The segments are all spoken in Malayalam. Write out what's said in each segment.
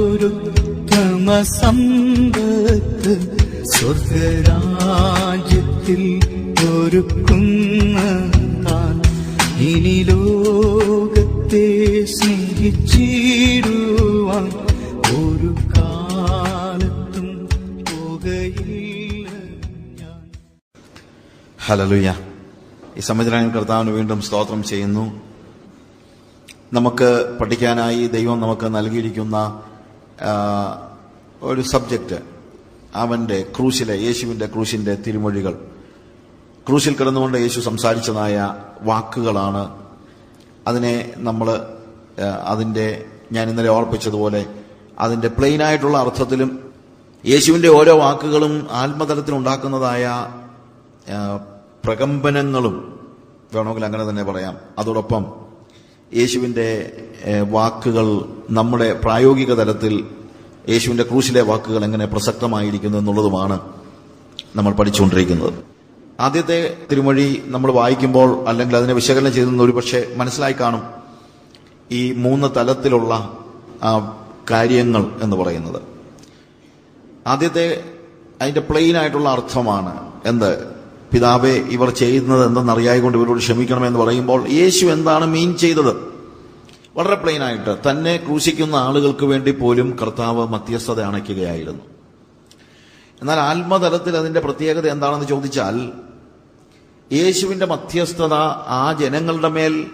എനിക്കായൊരുത്തമ സമ്പത്ത് സ്വർഗരാജ്യത്തിൽ ഒരുക്കുന്ന ഇനി ലോകത്തെ സ്നേഹിച്ചിടുവാൻ ഒരു കാലത്തും പോകയില്ല ഹലലുയ ഈ സംവിധാനം കർത്താവിന് വീണ്ടും സ്തോത്രം ചെയ്യുന്നു. നമുക്ക് പഠിക്കാനായി ദൈവം നമുക്ക് നൽകിയിരിക്കുന്ന ഒരു സബ്ജക്റ്റ് അവന്റെ ക്രൂശിലെ യേശുവിന്റെ ക്രൂശിന്റെ തിരുമൊഴികൾ. ക്രൂശിൽ കിടന്നുകൊണ്ട് യേശു സംസാരിച്ചതായ വാക്കുകളാണ് അതിനെ നമ്മൾ അതിന്റെ ഞാൻ ഇന്നലെ ഓർപ്പിച്ചതുപോലെ അതിന്റെ പ്ലെയിൻ ആയിട്ടുള്ള അർത്ഥത്തിലും യേശുവിന്റെ ഓരോ വാക്കുകളും ആത്മതലത്തിൽ ഉണ്ടാക്കുന്നതായ പ്രകമ്പനങ്ങളും വേണമെങ്കിൽ അങ്ങനെ തന്നെ പറയാം. അതോടൊപ്പം യേശുവിന്റെ ഏ, വാക്കുകൾ നമ്മുടെ പ്രായോഗിക തലത്തിൽ യേശുവിന്റെ ക്രൂശിലെ വാക്കുകൾ എങ്ങനെ പ്രസക്തമായിരിക്കുന്നു എന്നുള്ളതുമാണ് നമ്മൾ പഠിച്ചുകൊണ്ടിരിക്കുന്നത്. ആദ്യത്തെ തിരുമൊഴി നമ്മൾ വായിക്കുമ്പോൾ അല്ലെങ്കിൽ അതിനെ വിശകലനം ചെയ്തെന്ന് ഒരുപക്ഷെ മനസ്സിലായി കാണും. ഈ മൂന്ന് തലത്തിലുള്ള കാര്യങ്ങൾ എന്ന് പറയുന്നത്. ആദ്യത്തെ അതിന്റെ പ്ലെയിൻ ആയിട്ടുള്ള അർത്ഥമാണ് എന്ത്? പിതാവെ ഇവർ ചെയ്യുന്നത് എന്തെന്നറിയായിക്കൊണ്ട് ഇവരോട് ക്ഷമിക്കണമെന്ന് പറയുമ്പോൾ യേശു എന്താണ് മീൻ ചെയ്തത്? വളരെ പ്ലെയിൻ ആയിട്ട് തന്നെ ക്രൂശിക്കുന്ന ആളുകൾക്ക് വേണ്ടി പോലും കർത്താവ് മധ്യസ്ഥത അണയ്ക്കുകയായിരുന്നു. എന്നാൽ ആത്മതലത്തിൽ അതിന്റെ പ്രത്യേകത എന്താണെന്ന് ചോദിച്ചാൽ യേശുവിന്റെ മധ്യസ്ഥത ആ ജനങ്ങളുടെ മേൽ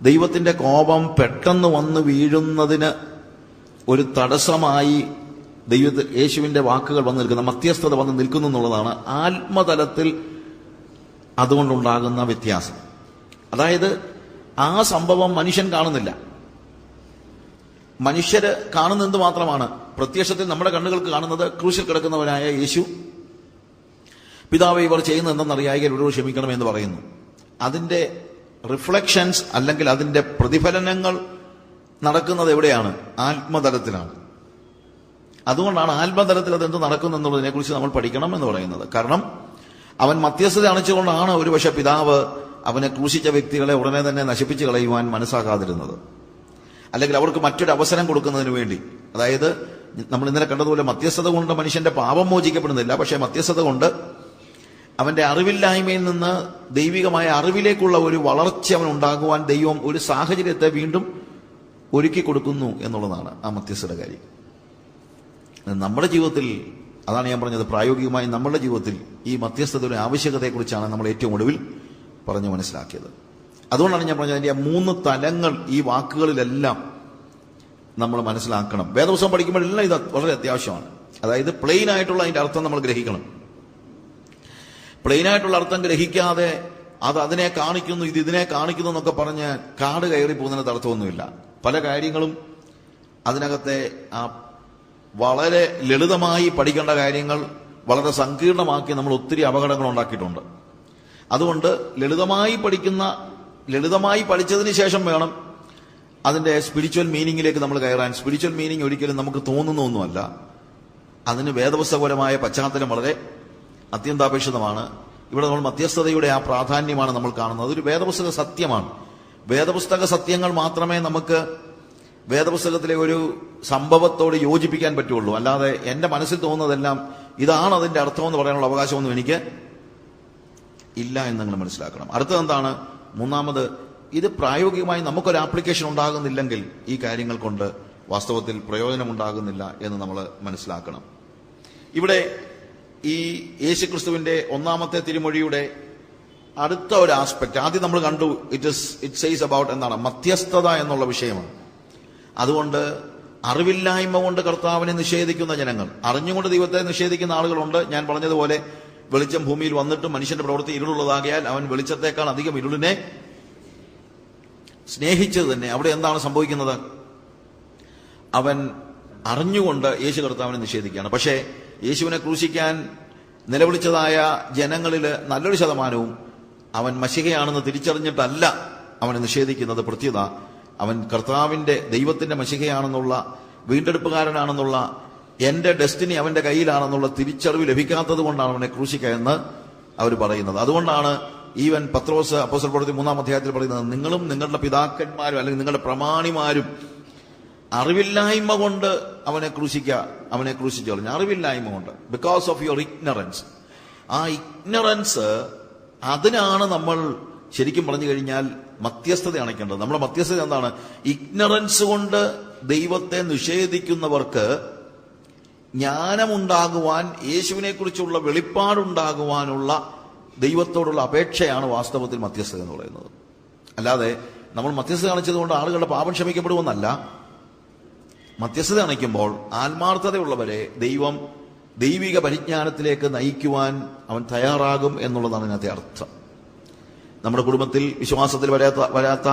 ദൈവത്തിന്റെ കോപം പെട്ടെന്ന് വന്ന് വീഴുന്നതിന് ഒരു തടസ്സമായി ദൈവ യേശുവിന്റെ വാക്കുകൾ വന്ന് നിൽക്കുന്ന മധ്യസ്ഥത വന്ന് നിൽക്കുന്നു എന്നുള്ളതാണ്. ആത്മതലത്തിൽ അതുകൊണ്ടുണ്ടാകുന്ന വ്യത്യാസം. അതായത് ആ സംഭവം മനുഷ്യൻ കാണുന്നില്ല. മനുഷ്യര് കാണുന്നത് മാത്രമാണ്? പ്രത്യക്ഷത്തിൽ നമ്മുടെ കണ്ണുകൾക്ക് കാണുന്നത് ക്രൂശിൽ കിടക്കുന്നവനായ യേശു. പിതാവ് ഇവർ ചെയ്യുന്നത് എന്തെന്നറിയായി ഒരു ക്ഷമിക്കണം എന്ന് പറയുന്നു. അതിന്റെ റിഫ്ലക്ഷൻസ് അല്ലെങ്കിൽ അതിന്റെ പ്രതിഫലനങ്ങൾ നടക്കുന്നത് എവിടെയാണ്? ആത്മതലത്തിലാണ്. അതുകൊണ്ടാണ് ആത്മതലത്തിൽ അതെന്ത് നടക്കുന്നു എന്നുള്ളതിനെ കുറിച്ച് നമ്മൾ പഠിക്കണം എന്ന് പറയുന്നത്. കാരണം അവൻ മധ്യസ്ഥത അണിച്ചുകൊണ്ടാണ് ഒരുപക്ഷെ പിതാവ് അവനെ ക്രൂശിച്ച വ്യക്തികളെ ഉടനെ തന്നെ നശിപ്പിച്ചു കളയുവാൻ മനസ്സാകാതിരുന്നത്. അല്ലെങ്കിൽ അവർക്ക് മറ്റൊരു അവസരം കൊടുക്കുന്നതിന് വേണ്ടി. അതായത് നമ്മൾ ഇന്നലെ കണ്ടതുപോലെ മധ്യസ്ഥത കൊണ്ട് മനുഷ്യന്റെ പാപം മോചിക്കപ്പെടുന്നില്ല. പക്ഷേ മധ്യസ്ഥത കൊണ്ട് അവന്റെ അറിവില്ലായ്മയിൽ നിന്ന് ദൈവികമായ അറിവിലേക്കുള്ള ഒരു വളർച്ച അവൻ ഉണ്ടാകുവാൻ ദൈവം ഒരു സാഹചര്യത്തെ വീണ്ടും ഒരുക്കി കൊടുക്കുന്നു എന്നുള്ളതാണ് ആ മധ്യസ്ഥയുടെ കാര്യം. നമ്മുടെ ജീവിതത്തിൽ അതാണ് ഞാൻ പറഞ്ഞത്. പ്രായോഗികമായി നമ്മുടെ ജീവിതത്തിൽ ഈ മധ്യസ്ഥതയുടെ ആവശ്യകതയെക്കുറിച്ചാണ് നമ്മൾ ഏറ്റവും ഒടുവിൽ പറഞ്ഞു മനസ്സിലാക്കിയത്. അതുകൊണ്ടാണ് ഞാൻ പറഞ്ഞത് അതിന്റെ മൂന്ന് തലങ്ങൾ ഈ വാക്കുകളിലെല്ലാം നമ്മൾ മനസ്സിലാക്കണം. വേദപുസ്തകം പഠിക്കുമ്പോഴെല്ലാം ഇത് വളരെ അത്യാവശ്യമാണ്. അതായത് പ്ലെയിൻ ആയിട്ടുള്ള അതിന്റെ അർത്ഥം നമ്മൾ ഗ്രഹിക്കണം. പ്ലെയിൻ ആയിട്ടുള്ള അർത്ഥം ഗ്രഹിക്കാതെ അത് അതിനെ കാണിക്കുന്നു ഇത് ഇതിനെ കാണിക്കുന്നു എന്നൊക്കെ പറഞ്ഞ് കാട് കയറി പോകുന്നതിന് അർത്ഥമൊന്നുമില്ല പല കാര്യങ്ങളും അതിനകത്തെ ആ വളരെ ലളിതമായി പഠിക്കേണ്ട കാര്യങ്ങൾ വളരെ സങ്കീർണമാക്കി നമ്മൾ ഒത്തിരി അപകടങ്ങൾ ഉണ്ടാക്കിയിട്ടുണ്ട്. അതുകൊണ്ട് ലളിതമായി പഠിക്കുന്ന ലളിതമായി പഠിച്ചതിന് ശേഷം വേണം അതിന്റെ സ്പിരിച്വൽ മീനിങ്ങിലേക്ക് നമ്മൾ കയറാൻ. സ്പിരിച്വൽ മീനിങ് ഒരിക്കലും നമുക്ക് തോന്നുന്ന ഒന്നുമല്ല അതിന് വേദപുസ്തകപരമായ പശ്ചാത്തലം വളരെ അത്യന്താപേക്ഷിതമാണ്. ഇവിടെ നമ്മൾ മധ്യസ്ഥതയുടെ ആ പ്രാധാന്യമാണ് നമ്മൾ കാണുന്നത്. അതൊരു വേദപുസ്തക സത്യമാണ്. വേദപുസ്തക സത്യങ്ങൾ മാത്രമേ നമുക്ക് വേദപുസ്തകത്തിലെ ഒരു സംഭവത്തോട് യോജിപ്പിക്കാൻ പറ്റുള്ളൂ. അല്ലാതെ എന്റെ മനസ്സിൽ തോന്നുന്നതെല്ലാം ഇതാണ് അതിന്റെ അർത്ഥമെന്ന് പറയാനുള്ള അവകാശമൊന്നും എനിക്ക് ഇല്ല എന്ന് നിങ്ങൾ മനസ്സിലാക്കണം. അടുത്തത് എന്താണ്? മൂന്നാമത് ഇത് പ്രായോഗികമായി നമുക്കൊരു ആപ്ലിക്കേഷൻ ഉണ്ടാകുന്നില്ലെങ്കിൽ ഈ കാര്യങ്ങൾ കൊണ്ട് വാസ്തവത്തിൽ പ്രയോജനം ഉണ്ടാകുന്നില്ല എന്ന് നമ്മൾ മനസ്സിലാക്കണം. ഇവിടെ ഈ യേശുക്രിസ്തുവിന്റെ ഒന്നാമത്തെ തിരുമൊഴിയുടെ അടുത്ത ഒരു ആസ്പെക്ട് ആദ്യം നമ്മൾ കണ്ടു. It is it says about എന്താണ്? മധ്യസ്ഥത എന്നുള്ള വിഷയമാണ്. അതുകൊണ്ട് അറിവില്ലായ്മ കൊണ്ട് കർത്താവിനെ നിഷേധിക്കുന്ന ജനങ്ങൾ അറിഞ്ഞുകൊണ്ട് ദൈവത്തെ നിഷേധിക്കുന്ന ആളുകളുണ്ട്. ഞാൻ പറഞ്ഞതുപോലെ വെളിച്ചം ഭൂമിയിൽ വന്നിട്ട് മനുഷ്യന്റെ പ്രവൃത്തി ഇരുളുള്ളതാകിയാൽ അവൻ വെളിച്ചത്തെക്കാൾ അധികം ഇരുളിനെ സ്നേഹിച്ചത് തന്നെ. അവിടെ എന്താണ് സംഭവിക്കുന്നത്? അവൻ അറിഞ്ഞുകൊണ്ട് യേശു കർത്താവിനെ നിഷേധിക്കുകയാണ്. പക്ഷേ യേശുവിനെ ക്രൂശിക്കാൻ നിലവിളിച്ചതായ ജനങ്ങളിൽ നല്ലൊരു ശതമാനവും അവൻ മഷികയാണെന്ന് തിരിച്ചറിഞ്ഞിട്ടല്ല അവനെ നിഷേധിക്കുന്നത്. പ്രത്യേകത അവൻ കർത്താവിന്റെ ദൈവത്തിന്റെ മഷികയാണെന്നുള്ള വീണ്ടെടുപ്പുകാരനാണെന്നുള്ള എന്റെ ഡെസ്റ്റിനി അവന്റെ കയ്യിലാണെന്നുള്ള തിരിച്ചറിവ് ലഭിക്കാത്തത് കൊണ്ടാണ് അവനെ ക്രൂശിക്കുക എന്ന് അവർ പറയുന്നത്. അതുകൊണ്ടാണ് ഈവൻ പത്രോസ് അപ്പോസൽ പ്രവൃത്തി മൂന്നാം അധ്യായത്തിൽ പറയുന്നത് നിങ്ങളും നിങ്ങളുടെ പിതാക്കന്മാരും അല്ലെങ്കിൽ നിങ്ങളുടെ പ്രമാണിമാരും അറിവില്ലായ്മ കൊണ്ട് അവനെ ക്രൂശിക്ക അവനെ ക്രൂശിച്ചു കളഞ്ഞു. അറിവില്ലായ്മ കൊണ്ട് ബിക്കോസ് ഓഫ് യുവർ ഇഗ്നറൻസ് ആ ഇഗ്നറൻസ് അതിനാണ് നമ്മൾ ശരിക്കും പറഞ്ഞു കഴിഞ്ഞാൽ മധ്യസ്ഥത അണയ്ക്കേണ്ടത്. നമ്മുടെ മധ്യസ്ഥത എന്താണ്? ഇഗ്നറൻസ് കൊണ്ട് ദൈവത്തെ നിഷേധിക്കുന്നവർക്ക് ജ്ഞാനമുണ്ടാകുവാൻ യേശുവിനെ കുറിച്ചുള്ള വെളിപ്പാടുണ്ടാകുവാനുള്ള ദൈവത്തോടുള്ള അപേക്ഷയാണ് വാസ്തവത്തിൽ മധ്യസ്ഥത എന്ന് പറയുന്നത്. അല്ലാതെ നമ്മൾ മധ്യസ്ഥത കാണിച്ചതുകൊണ്ട് ആളുകളുടെ പാപം ക്ഷമിക്കപ്പെടുമെന്നല്ല. മധ്യസ്ഥത അണയ്ക്കുമ്പോൾ ആത്മാർത്ഥതയുള്ളവരെ ദൈവം ദൈവിക പരിജ്ഞാനത്തിലേക്ക് നയിക്കുവാൻ അവൻ തയ്യാറാകും എന്നുള്ളതാണ് ഇതിനകത്തെ അർത്ഥം. നമ്മുടെ കുടുംബത്തിൽ വിശ്വാസത്തിൽ വരാത്ത വരാത്ത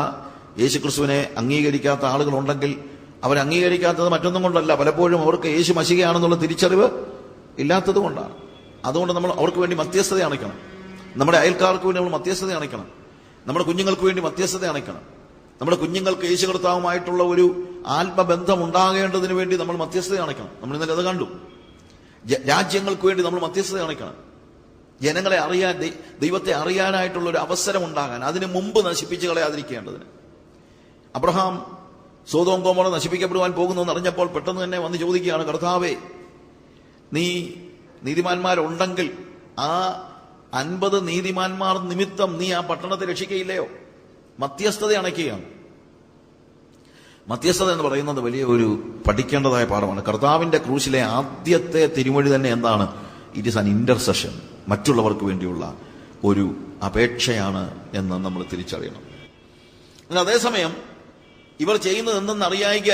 യേശുക്രിസ്തുവിനെ അംഗീകരിക്കാത്ത ആളുകളുണ്ടെങ്കിൽ അവർ അംഗീകരിക്കാത്തത് മറ്റൊന്നും കൊണ്ടല്ല. പലപ്പോഴും അവർക്ക് യേശു മശികയാണെന്നുള്ള തിരിച്ചറിവ് ഇല്ലാത്തത് കൊണ്ടാണ്. അതുകൊണ്ട് നമ്മൾ അവർക്ക് വേണ്ടി മധ്യസ്ഥത അണയ്ക്കണം നമ്മുടെ അയൽക്കാർക്ക് വേണ്ടി നമ്മൾ മധ്യസ്ഥത അണയ്ക്കണം നമ്മുടെ കുഞ്ഞുങ്ങൾക്ക് വേണ്ടി മധ്യസ്ഥത അണയ്ക്കണം നമ്മുടെ കുഞ്ഞുങ്ങൾക്ക് യേശു കർത്താവുമായിട്ടുള്ള ഒരു ആത്മബന്ധം ഉണ്ടാകേണ്ടതിന് വേണ്ടി നമ്മൾ മധ്യസ്ഥത അണയ്ക്കണം നമ്മൾ ഇന്നലെ അത് കണ്ടു. രാജ്യങ്ങൾക്ക് വേണ്ടി നമ്മൾ മധ്യസ്ഥത അണയ്ക്കണം ജനങ്ങളെ അറിയാൻ ദൈവത്തെ അറിയാനായിട്ടുള്ള ഒരു അവസരം ഉണ്ടാകാൻ അതിന് മുമ്പ് നശിപ്പിച്ച് കളയാതിരിക്കേണ്ടതിന്. അബ്രഹാം സോതോം കോമോ നശിപ്പിക്കപ്പെടുവാൻ പോകുന്നു എന്നറിഞ്ഞപ്പോൾ പെട്ടെന്ന് തന്നെ വന്ന് ചോദിക്കുകയാണ് കർത്താവേ നീ നീതിമാന്മാരുണ്ടെങ്കിൽ ആ അൻപത് നീതിമാന്മാർ നിമിത്തം നീ ആ പട്ടണത്തെ രക്ഷിക്കയില്ലയോ? മധ്യസ്ഥത അണയ്ക്കുകയാണ്. മധ്യസ്ഥത എന്ന് പറയുന്നത് വലിയ ഒരു പഠിക്കേണ്ടതായ പാഠമാണ്. കർത്താവിന്റെ ക്രൂശിലെ ആദ്യത്തെ തിരുമൊഴി തന്നെ എന്താണ്? ഇറ്റ് ഇസ് അൻ ഇന്റർസെഷൻ മറ്റുള്ളവർക്ക് വേണ്ടിയുള്ള ഒരു അപേക്ഷയാണ് എന്ന് നമ്മൾ തിരിച്ചറിയണം. എന്നാൽ അതേസമയം ഇവർ ചെയ്യുന്നത് എന്തെന്ന്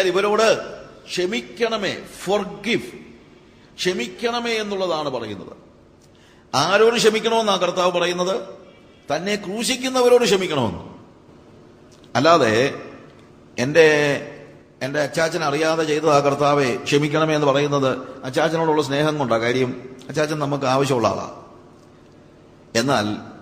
ഇവരോട് ക്ഷമിക്കണമേ ഫോർഗിവ് ക്ഷമിക്കണമേ എന്നുള്ളതാണ് പറയുന്നത്. ആരോട് ക്ഷമിക്കണമെന്നാണ് കർത്താവ് പറയുന്നത്? തന്നെ ക്രൂശിക്കുന്നവരോട് ക്ഷമിക്കണമെന്ന്. അല്ലാതെ എന്റെ എന്റെ അച്ചാച്ചൻ അറിയാതെ ചെയ്തതാ കർത്താവെ ക്ഷമിക്കണമേ എന്ന് പറയുന്നത് അച്ചാച്ചനോടുള്ള സ്നേഹം കൊണ്ടാ കാര്യം. അച്ചാച്ചൻ നമുക്ക് ആവശ്യമുള്ള ആളാ. എന്നാൽ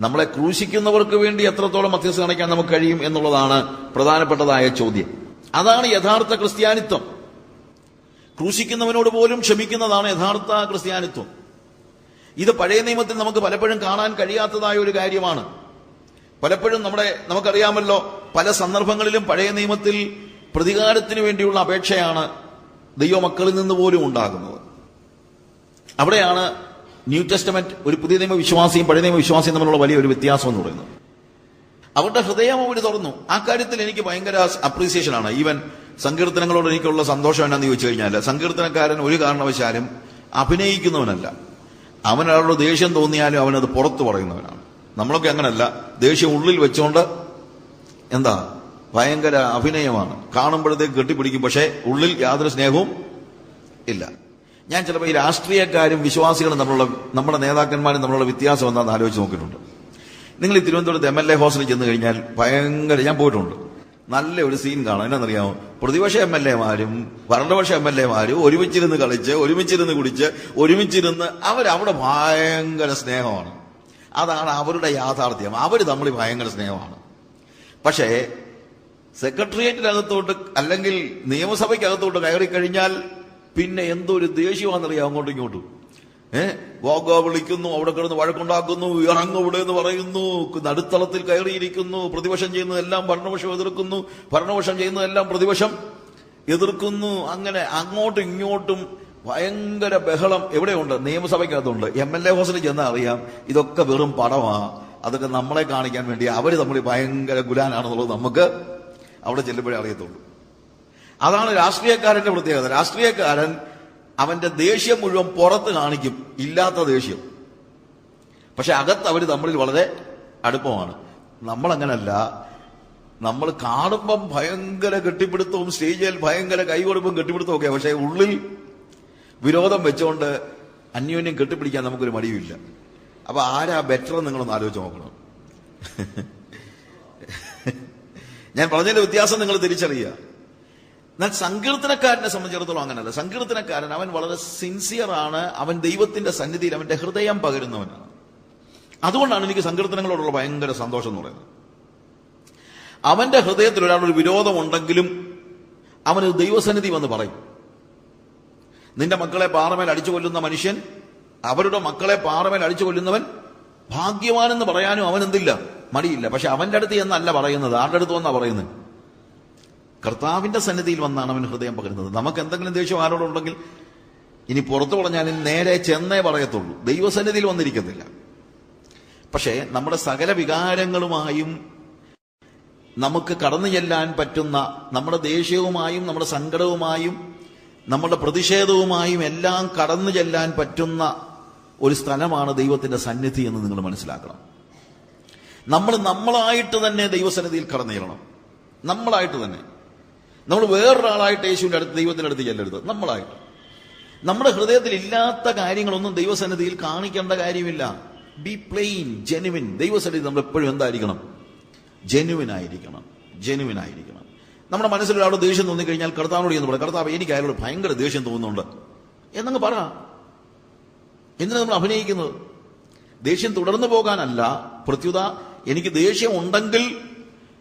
നമ്മളെ ക്രൂശിക്കുന്നവർക്ക് വേണ്ടി എത്രത്തോളം മധ്യസ്ഥ കാണിക്കാൻ നമുക്ക് കഴിയും എന്നുള്ളതാണ് പ്രധാനപ്പെട്ടതായ ചോദ്യം. അതാണ് യഥാർത്ഥ ക്രിസ്ത്യാനിത്വം. ക്രൂശിക്കുന്നവനോട് പോലും ക്ഷമിക്കുന്നതാണ് യഥാർത്ഥ ക്രിസ്ത്യാനിത്വം. ഇത് പഴയ നിയമത്തിൽ നമുക്ക് പലപ്പോഴും കാണാൻ കഴിയാത്തതായ ഒരു കാര്യമാണ്. പലപ്പോഴും നമ്മുടെ നമുക്കറിയാമല്ലോ പല സന്ദർഭങ്ങളിലും പഴയ നിയമത്തിൽ പ്രതികാരത്തിന് വേണ്ടിയുള്ള അപേക്ഷയാണ് ദൈവമക്കളിൽ നിന്ന് പോലും ഉണ്ടാകുന്നത്. അവിടെയാണ് ന്യൂ ടെസ്റ്റമെന്റ് ഒരു പുതിയ നിയമ വിശ്വാസിയും പഴയ നിയമ വിശ്വാസിയും തമ്മിലുള്ള വലിയൊരു വ്യത്യാസം എന്ന് പറയുന്നത്. അവരുടെ ഹൃദയം അവർ തുറന്നു. ആ കാര്യത്തിൽ എനിക്ക് ഭയങ്കര അപ്രീസിയേഷൻ ആണ്. ഈവൻ സങ്കീർത്തനങ്ങളോട് എനിക്കുള്ള സന്തോഷം എന്നാന്ന് ചോദിച്ചു കഴിഞ്ഞാൽ സങ്കീർത്തനക്കാരൻ ഒരു കാരണവശാലും അഭിനയിക്കുന്നവനല്ല. അവനൊരാളോട് ദേഷ്യം തോന്നിയാലും അവനത് പുറത്തു പറയുന്നവനാണ്. നമ്മളൊക്കെ അങ്ങനല്ല. ദേഷ്യം ഉള്ളിൽ വെച്ചുകൊണ്ട് എന്താ? ഭയങ്കര അഭിനയമാണ്. കാണുമ്പോഴത്തേക്ക് കെട്ടിപ്പിടിക്കും. പക്ഷേ ഉള്ളിൽ യാതൊരു സ്നേഹവും ഇല്ല. ഞാൻ ചിലപ്പോൾ ഈ രാഷ്ട്രീയക്കാരും വിശ്വാസികളും തമ്മിലുള്ള നമ്മുടെ നേതാക്കന്മാരും തമ്മിലുള്ള വ്യത്യാസം എന്താണെന്ന് ആലോചിച്ച് നോക്കിയിട്ടുണ്ട്. നിങ്ങൾ ഈ തിരുവനന്തപുരത്ത് എം എൽ എ ഹോസ്റ്റലിൽ ചെന്ന് കഴിഞ്ഞാൽ ഭയങ്കര ഞാൻ പോയിട്ടുണ്ട്. നല്ല ഒരു സീൻ കാണാം. എന്നാണെന്നറിയാമോ പ്രതിപക്ഷ എം എൽ എമാരും ഭരണപക്ഷ എം എൽ എമാരും ഒരുമിച്ചിരുന്ന് കളിച്ച് ഒരുമിച്ചിരുന്ന് കുടിച്ച് ഒരുമിച്ചിരുന്ന് അവരവിടെ ഭയങ്കര സ്നേഹമാണ്. അതാണ് അവരുടെ യാഥാർത്ഥ്യം. അവർ തമ്മിൽ ഭയങ്കര സ്നേഹമാണ്. പക്ഷേ സെക്രട്ടേറിയറ്റിനകത്തോട്ട് അല്ലെങ്കിൽ നിയമസഭയ്ക്കകത്തോട്ട് കയറി കഴിഞ്ഞാൽ പിന്നെ എന്തോ ഒരു ദേഷ്യമാണെന്നറിയാം അങ്ങോട്ടും ഇങ്ങോട്ടും. ഏഹ് വാഗ വിളിക്കുന്നു അവിടെ കിടന്ന് വഴക്കുണ്ടാക്കുന്നു ഇറങ്ങവിടെ എന്ന് പറയുന്നു നടുത്തളത്തിൽ കയറിയിരിക്കുന്നു പ്രതിപക്ഷം ചെയ്യുന്നതെല്ലാം ഭരണപക്ഷം എതിർക്കുന്നു ഭരണപക്ഷം ചെയ്യുന്നതെല്ലാം പ്രതിപക്ഷം എതിർക്കുന്നു. അങ്ങനെ അങ്ങോട്ടും ഇങ്ങോട്ടും ഭയങ്കര ബഹളം എവിടെയുണ്ട്? നിയമസഭയ്ക്കകത്തുണ്ട്. എം എൽ എ ഹോസ്റ്റലിൽ ചെന്നാൽ അറിയാം ഇതൊക്കെ വെറും പടമാ. അതൊക്കെ നമ്മളെ കാണിക്കാൻ വേണ്ടി അവർ തമ്മിൽ ഭയങ്കര ഗുലാനാണെന്നുള്ളത് നമുക്ക് അവിടെ ചെല്ലുമ്പോഴേ അറിയത്തുള്ളൂ. അതാണ് രാഷ്ട്രീയക്കാരന്റെ പ്രത്യേകത. രാഷ്ട്രീയക്കാരൻ അവന്റെ ദേഷ്യം മുഴുവൻ പുറത്ത് കാണിക്കും. ഇല്ലാത്ത ദേഷ്യം. പക്ഷെ അകത്ത് അവർ തമ്മിൽ വളരെ അടുപ്പമാണ്. നമ്മളങ്ങനല്ല. നമ്മൾ കാണുമ്പം ഭയങ്കര കെട്ടിപ്പിടുത്തവും സ്റ്റേജിൽ ഭയങ്കര കൈകൊടുപ്പും കെട്ടിപ്പിടുത്തവും ഒക്കെ. പക്ഷെ ഉള്ളിൽ വിരോധം വെച്ചുകൊണ്ട് അന്യോന്യം കെട്ടിപ്പിടിക്കാൻ നമുക്കൊരു മടിയുമില്ല. അപ്പൊ ആരാ ബെറ്റർ നിങ്ങളൊന്ന് ആലോചിച്ച് നോക്കണം. ഞാൻ പറഞ്ഞതിന്റെ വ്യത്യാസം നിങ്ങൾ തിരിച്ചറിയുക. എന്നാൽ സങ്കീർത്തനക്കാരനെ സംബന്ധിച്ചിടത്തോളം അങ്ങനല്ല. സങ്കീർത്തനക്കാരൻ അവൻ വളരെ സിൻസിയർ ആണ്. അവൻ ദൈവത്തിന്റെ സന്നിധിയിൽ അവന്റെ ഹൃദയം പകരുന്നവനാണ്. അതുകൊണ്ടാണ് എനിക്ക് സങ്കീർത്തനങ്ങളോടുള്ള ഭയങ്കര സന്തോഷം എന്ന് പറയുന്നത്. അവന്റെ ഹൃദയത്തിൽ ഒരാളൊരു വിരോധമുണ്ടെങ്കിലും അവന് ദൈവസന്നിധി വന്ന് പറയും. നിന്റെ മക്കളെ പാറമേൽ അടിച്ചു കൊല്ലുന്ന മനുഷ്യൻ അവരുടെ മക്കളെ പാറമേൽ അടിച്ചു കൊല്ലുന്നവൻ ഭാഗ്യവാനെന്ന് പറയാനും അവൻ എന്തില്ല? മടിയില്ല. പക്ഷെ അവന്റെ അടുത്ത് എന്നല്ല പറയുന്നത്. ആരുടെ അടുത്ത് വന്നാ പറയുന്നത്? കർത്താവിന്റെ സന്നിധിയിൽ വന്നാണ് അവൻ ഹൃദയം പകരുന്നത്. നമുക്ക് എന്തെങ്കിലും ദേഷ്യം ആരോടുണ്ടെങ്കിൽ ഇനി പുറത്തു പറഞ്ഞാലും നേരെ ചെന്നേ പറയത്തുള്ളൂ. ദൈവസന്നിധിയിൽ വന്നിരിക്കുന്നില്ല. പക്ഷേ നമ്മുടെ സകല വികാരങ്ങളുമായും നമുക്ക് കടന്നു ചെല്ലാൻ പറ്റുന്ന നമ്മുടെ ദേഷ്യവുമായും നമ്മുടെ സങ്കടവുമായും നമ്മുടെ പ്രതിഷേധവുമായും എല്ലാം കടന്നു ചെല്ലാൻ പറ്റുന്ന ഒരു സ്ഥലമാണ് ദൈവത്തിന്റെ സന്നിധി എന്ന് നിങ്ങൾ മനസ്സിലാക്കണം. നമ്മൾ നമ്മളായിട്ട് തന്നെ ദൈവസന്നിധിയിൽ കടന്നു ചെല്ലണം. നമ്മളായിട്ട് തന്നെ. നമ്മൾ വേറൊരാളായിട്ട് യേശുവിന്റെ അടുത്ത് ദൈവത്തിന്റെ അടുത്ത് ചെല്ലരുത്. നമ്മളായിട്ട്. നമ്മുടെ ഹൃദയത്തിൽ ഇല്ലാത്ത കാര്യങ്ങളൊന്നും ദൈവസന്നിധിയിൽ കാണിക്കേണ്ട കാര്യമില്ല. ബി പ്ലെയിൻ ജെനുവിൻ ദൈവസന്നിധി നമ്മൾ എപ്പോഴും എന്തായിരിക്കണം? ജെനുവിൻ ആയിരിക്കണം. ജെനുവിൻ ആയിരിക്കണം. നമ്മുടെ മനസ്സിൽ ഒരാൾ ദേഷ്യം തോന്നിക്കഴിഞ്ഞാൽ കർത്താവിനോട് എന്ന് പറയാം കർത്താവ് എനിക്ക് അയാളോട് ഭയങ്കര ദേഷ്യം തോന്നുന്നുണ്ട്. എന്നങ്ങ് പറ. എന്തിനാ നമ്മൾ അഭിനയിക്കുന്നത്? ദേഷ്യം തുടർന്നു പോകാനല്ല. പ്രത്യുത എനിക്ക് ദേഷ്യം ഉണ്ടെങ്കിൽ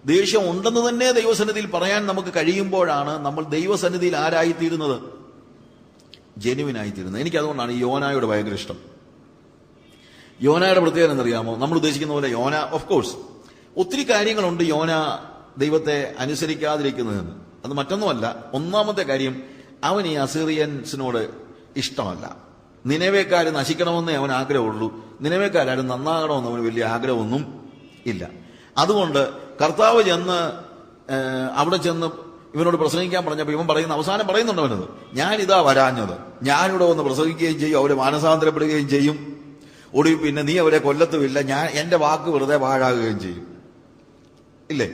ദേഷ്യം ഉണ്ടെന്ന് തന്നെ ദൈവസന്നിധിയിൽ പറയാൻ നമുക്ക് കഴിയുമ്പോഴാണ് നമ്മൾ ദൈവസന്നിധിയിൽ ആരായിത്തീരുന്നത്? ജെനുവിനായിത്തീരുന്നത്. എനിക്ക് അതുകൊണ്ടാണ് ഈ യോനായോട് ഭയങ്കര ഇഷ്ടം. യോനയുടെ പ്രത്യേകത എന്നറിയാമോ നമ്മൾ ഉദ്ദേശിക്കുന്ന പോലെ യോന ഓഫ് കോഴ്സ് ഒത്തിരി കാര്യങ്ങളുണ്ട് യോന ദൈവത്തെ അനുസരിക്കാതിരിക്കുന്നതെന്ന്. അത് മറ്റൊന്നുമല്ല ഒന്നാമത്തെ കാര്യം അവൻ ഈ അസീറിയൻസിനോട് ഇഷ്ടമല്ല. നിലവേക്കാർ നശിക്കണമെന്നേ അവൻ ആഗ്രഹമുള്ളൂ. നിലവേക്കാരും നന്നാകണമെന്ന് അവന് വലിയ ആഗ്രഹമൊന്നും ഇല്ല. അതുകൊണ്ട് കർത്താവ് ചെന്ന് ഏഹ്, അവിടെ ചെന്ന് ഇവനോട് പ്രസംഗിക്കാൻ പറഞ്ഞപ്പോൾ ഇവൻ പറയുന്ന അവസാനം പറയുന്നുണ്ട് അവനത്. ഞാനിതാ വരാഞ്ഞത്. ഞാനിവിടെ വന്ന് പ്രസംഗിക്കുകയും ചെയ്യും അവരെ മാനസാന്തരപ്പെടുകയും ചെയ്യും. ഒടുവിൽ പിന്നെ നീ അവരെ കൊല്ലത്തുമില്ല. ഞാൻ എന്റെ വാക്ക് വെറുതെ പാഴാകുകയും ചെയ്യും. ഇല്ലേ?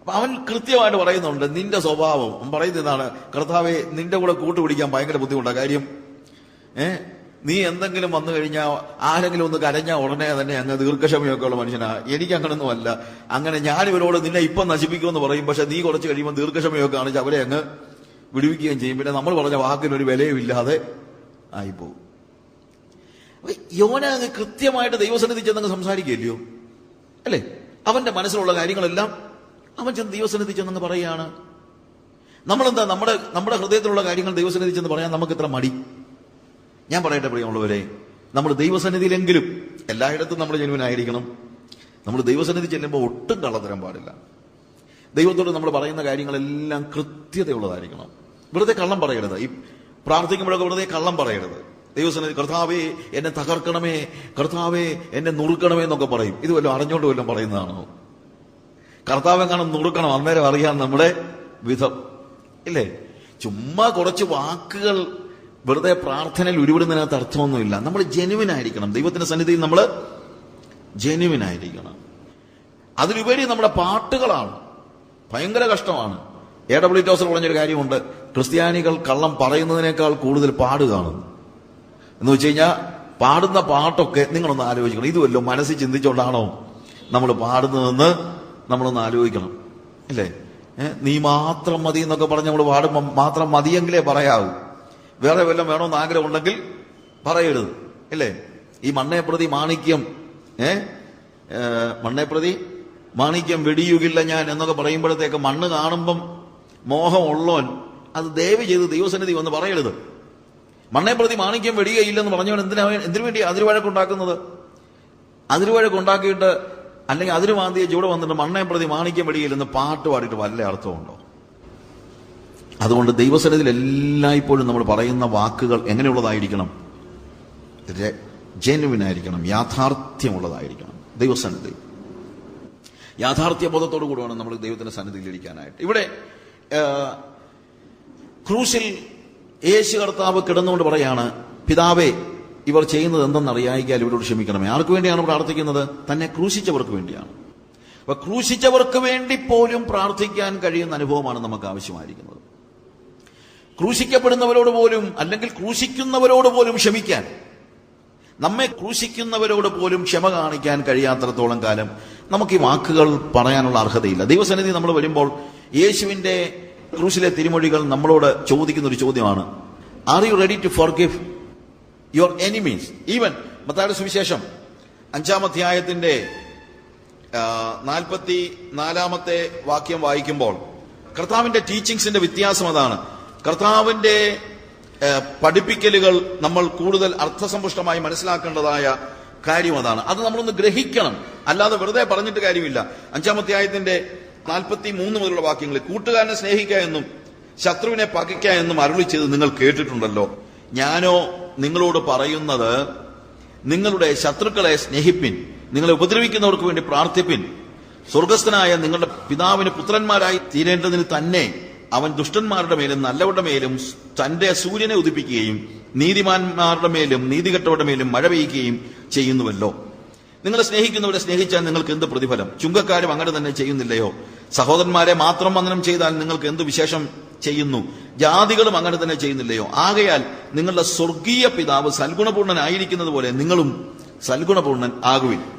അപ്പൊ അവൻ കൃത്യമായിട്ട് പറയുന്നുണ്ട് നിന്റെ സ്വഭാവം. പറയുന്ന ഇതാണ് കർത്താവെ നിന്റെ കൂടെ കൂട്ടുപിടിക്കാൻ ഭയങ്കര ബുദ്ധിമുട്ടാണ് കാര്യം ഏ നീ എന്തെങ്കിലും വന്നു കഴിഞ്ഞാൽ ആരെങ്കിലും ഒന്ന് കരഞ്ഞാൽ ഉടനെ തന്നെ അങ്ങ് ദീർഘക്ഷമയൊക്കെ ഉള്ള മനുഷ്യനാ. എനിക്ക് അങ്ങനൊന്നും അല്ല. അങ്ങനെ ഞാൻ ഇവരോട് നിന്നെ ഇപ്പം നശിപ്പിക്കുമെന്ന് പറയും. പക്ഷെ നീ കുറച്ച് കഴിയുമ്പോൾ ദീർഘക്ഷമയൊക്കെ കാണിച്ച് അവരെ അങ്ങ് വിടുവിക്കുകയും ചെയ്യും. പിന്നെ നമ്മൾ പറഞ്ഞ വാക്കിനൊരു വിലയും ഇല്ലാതെ ആയിപ്പോകും അപ്പൊ യോന അങ്ങ് കൃത്യമായിട്ട് ദൈവസന്നിധി ചെന്നങ്ങ് സംസാരിക്കുകയല്ലയോ? അല്ലേ? അവന്റെ മനസ്സിലുള്ള കാര്യങ്ങളെല്ലാം അവൻ ചെന്ന് ദൈവസന്നിധി ചെന്നങ്ങ് പറയുകയാണ്. നമ്മളെന്താ നമ്മുടെ നമ്മുടെ ഹൃദയത്തിലുള്ള കാര്യങ്ങൾ ദൈവസന്നിധി ചെന്ന് പറയാൻ നമുക്ക് ഇത്ര മടി? ഞാൻ പറയട്ടെ പ്രിയമുള്ളവരെ നമ്മൾ ദൈവസന്നിധിയിലെങ്കിലും എല്ലായിടത്തും നമ്മൾ ജനുവനായിരിക്കണം. നമ്മൾ ദൈവസന്നിധി ചെല്ലുമ്പോൾ ഒട്ടും കള്ളത്തരം പാടില്ല. ദൈവത്തോട് നമ്മൾ പറയുന്ന കാര്യങ്ങളെല്ലാം കൃത്യതയുള്ളതായിരിക്കണം. വെറുതെ കള്ളം പറയരുത്. ഈ പ്രാർത്ഥിക്കുമ്പോഴൊക്കെ വെറുതെ കള്ളം പറയരുത്. ദൈവസന്നിധി കർത്താവേ എന്നെ തകർക്കണമേ കർത്താവേ എന്നെ നുറുക്കണമേ എന്നൊക്കെ പറയും. ഇത് വല്ലതും അറിഞ്ഞോണ്ട് വല്ലതും പറയുന്നതാണോ? കർത്താവ് എങ്ങാനും നുറുക്കണം? അന്നേരം അറിയാൻ നമ്മുടെ വിധം. ഇല്ലേ? ചുമ്മാ കുറച്ച് വാക്കുകൾ വെറുതെ പ്രാർത്ഥനയിൽ ഉരുവിടുന്നതിനകത്ത് അർത്ഥമൊന്നുമില്ല. നമ്മൾ ജെനുവിൻ ആയിരിക്കണം ദൈവത്തിന്റെ സന്നിധിയിൽ നമ്മൾ ജെനുവിൻ ആയിരിക്കണം അതിലുപരി നമ്മുടെ പാട്ടുകളാണ് ഭയങ്കര കഷ്ടമാണ്. എ ഡബ്ല്യു ടോസർ പറഞ്ഞൊരു കാര്യമുണ്ട്. ക്രിസ്ത്യാനികൾ കള്ളം പറയുന്നതിനേക്കാൾ കൂടുതൽ പാടുകയാണ് എന്ന് വെച്ച് കഴിഞ്ഞാൽ പാടുന്ന പാട്ടൊക്കെ നിങ്ങളൊന്ന് ആലോചിക്കണം. ഇതുമല്ലോ മനസ്സിൽ ചിന്തിച്ചുകൊണ്ടാണോ നമ്മൾ പാടുന്നതെന്ന് നമ്മളൊന്ന് ആലോചിക്കണം. അല്ലേ? നീ മാത്രം മതി എന്നൊക്കെ പറഞ്ഞ് നമ്മൾ പാടുമ്പോൾ മാത്രം മതിയെങ്കിലേ പറയാവൂ. വേറെ വല്ലതും വേണമെന്ന് ആഗ്രഹം ഉണ്ടെങ്കിൽ പറയരുത്. അല്ലേ? ഈ മണ്ണെ പ്രതി മാണിക്യം ഏ? മണ്ണേപ്രതി മണ്ണെ പ്രതി മാണിക്യം വെടിയുകില്ല ഞാൻ എന്നൊക്കെ പറയുമ്പോഴത്തേക്ക് മണ്ണ് കാണുമ്പം മോഹം ഉള്ളോൻ അത് ദയവ് ചെയ്ത് ദൈവസന്നിധി വന്ന് പറയരുത്. മണ്ണെ പ്രതി മാണിക്യം വെടിയുകയില്ലെന്ന് പറഞ്ഞവൻ എന്തിനാ എന്തിനു വേണ്ടി അതിരുവഴക്കുണ്ടാക്കുന്നത്? അതിരുവഴക്കുണ്ടാക്കിയിട്ട് അല്ലെങ്കിൽ അതിര് മാന്തിയ ചൂടെ വന്നിട്ട് മണ്ണെ പ്രതി മാണിക്യം വെടിയില്ലെന്ന് പാട്ട് പാടിയിട്ട് വല്ല അർത്ഥമുണ്ടോ അതുകൊണ്ട് ദൈവസന്നിധിയിൽ എല്ലായ്പ്പോഴും നമ്മൾ പറയുന്ന വാക്കുകൾ എങ്ങനെയുള്ളതായിരിക്കണം? ജെനുവിൻ ആയിരിക്കണം യാഥാർത്ഥ്യമുള്ളതായിരിക്കണം. ദൈവസന്നിധി. യാഥാർത്ഥ്യ ബോധത്തോടു കൂടി വേണം നമ്മൾ ദൈവത്തിന്റെ സന്നിധിയിൽ ഇരിക്കാനായിട്ട്. ഇവിടെ ക്രൂശിൽ യേശു കർത്താവ് കിടന്നുകൊണ്ട് പറയാണ് പിതാവേ ഇവർ ചെയ്യുന്നത് എന്തെന്നറിയായിക്കാൽ ഇവരോട് ക്ഷമിക്കണമേ. ആർക്കു വേണ്ടിയാണ് പ്രാർത്ഥിക്കുന്നത്? തന്നെ ക്രൂശിച്ചവർക്ക് വേണ്ടിയാണ്. അപ്പൊ ക്രൂശിച്ചവർക്ക് വേണ്ടി പോലും പ്രാർത്ഥിക്കാൻ കഴിയുന്ന അനുഭവമാണ് നമുക്ക് ആവശ്യമായിരിക്കുന്നത്. ക്രൂശിക്കപ്പെടുന്നവരോട് പോലും അല്ലെങ്കിൽ ക്രൂശിക്കുന്നവരോട് പോലും ക്ഷമിക്കാൻ. നമ്മെ ക്രൂശിക്കുന്നവരോട് പോലും ക്ഷമ കാണിക്കാൻ കഴിയാത്തിടത്തോളം കാലം നമുക്ക് ഈ വാക്കുകൾ പറയാനുള്ള അർഹതയില്ല. ദൈവസന്നിധി നമ്മൾ വരുമ്പോൾ യേശുവിന്റെ ക്രൂശിലെ തിരുമൊഴികൾ നമ്മളോട് ചോദിക്കുന്ന ഒരു ചോദ്യമാണ്. Are you ready to forgive your enemies even മത്തായുടെ സുവിശേഷം അഞ്ചാം അധ്യായത്തിന്റെ നാൽപ്പത്തി നാലാമത്തെ വാക്യം വായിക്കുമ്പോൾ കർത്താവിന്റെ ടീച്ചിങ്സിന്റെ വ്യത്യാസം അതാണ്. കർത്താവിന്റെ പഠിപ്പിക്കലുകൾ നമ്മൾ കൂടുതൽ അർത്ഥസമ്പുഷ്ടമായി മനസ്സിലാക്കേണ്ടതായ കാര്യം അതാണ്. അത് നമ്മളൊന്ന് ഗ്രഹിക്കണം. അല്ലാതെ വെറുതെ പറഞ്ഞിട്ട് കാര്യമില്ല. അഞ്ചാമത്തെ അധ്യായത്തിന്റെ നാൽപ്പത്തി മൂന്ന് മുതലുള്ള വാക്യങ്ങളിൽ കൂട്ടുകാരനെ സ്നേഹിക്കുക എന്നും ശത്രുവിനെ പകയ്ക്കുക എന്നും അരുളി ചെയ്ത് നിങ്ങൾ കേട്ടിട്ടുണ്ടല്ലോ. ഞാനോ നിങ്ങളോട് പറയുന്നത് നിങ്ങളുടെ ശത്രുക്കളെ സ്നേഹിപ്പിൻ നിങ്ങളെ ഉപദ്രവിക്കുന്നവർക്ക് വേണ്ടി പ്രാർത്ഥിപ്പിൻ. സ്വർഗസ്ഥനായ നിങ്ങളുടെ പിതാവിന് പുത്രന്മാരായി തീരേണ്ടതിന് തന്നെ അവൻ ദുഷ്ടന്മാരുടെ മേലും നല്ലവരുടെ മേലും തന്റെ സൂര്യനെ ഉദിപ്പിക്കുകയും നീതിമാന്മാരുടെ മേലും നീതികെട്ടവരുടെ മേലും മഴ പെയ്യുകയും ചെയ്യുന്നുവല്ലോ. നിങ്ങളെ സ്നേഹിക്കുന്നവരെ സ്നേഹിച്ചാൽ നിങ്ങൾക്ക് എന്ത് പ്രതിഫലം? ചുങ്കക്കാരും അങ്ങനെ തന്നെ ചെയ്യുന്നില്ലയോ? സഹോദരന്മാരെ മാത്രം വന്ദനം ചെയ്താൽ നിങ്ങൾക്ക് എന്ത് വിശേഷം ചെയ്യുന്നു? ജാതികളും അങ്ങനെ തന്നെ ചെയ്യുന്നില്ലയോ? ആകയാൽ നിങ്ങളുടെ സ്വർഗീയ പിതാവ് സൽഗുണപൂർണനായിരിക്കുന്നത് പോലെ നിങ്ങളും സൽഗുണപൂർണൻ ആകുവിൻ.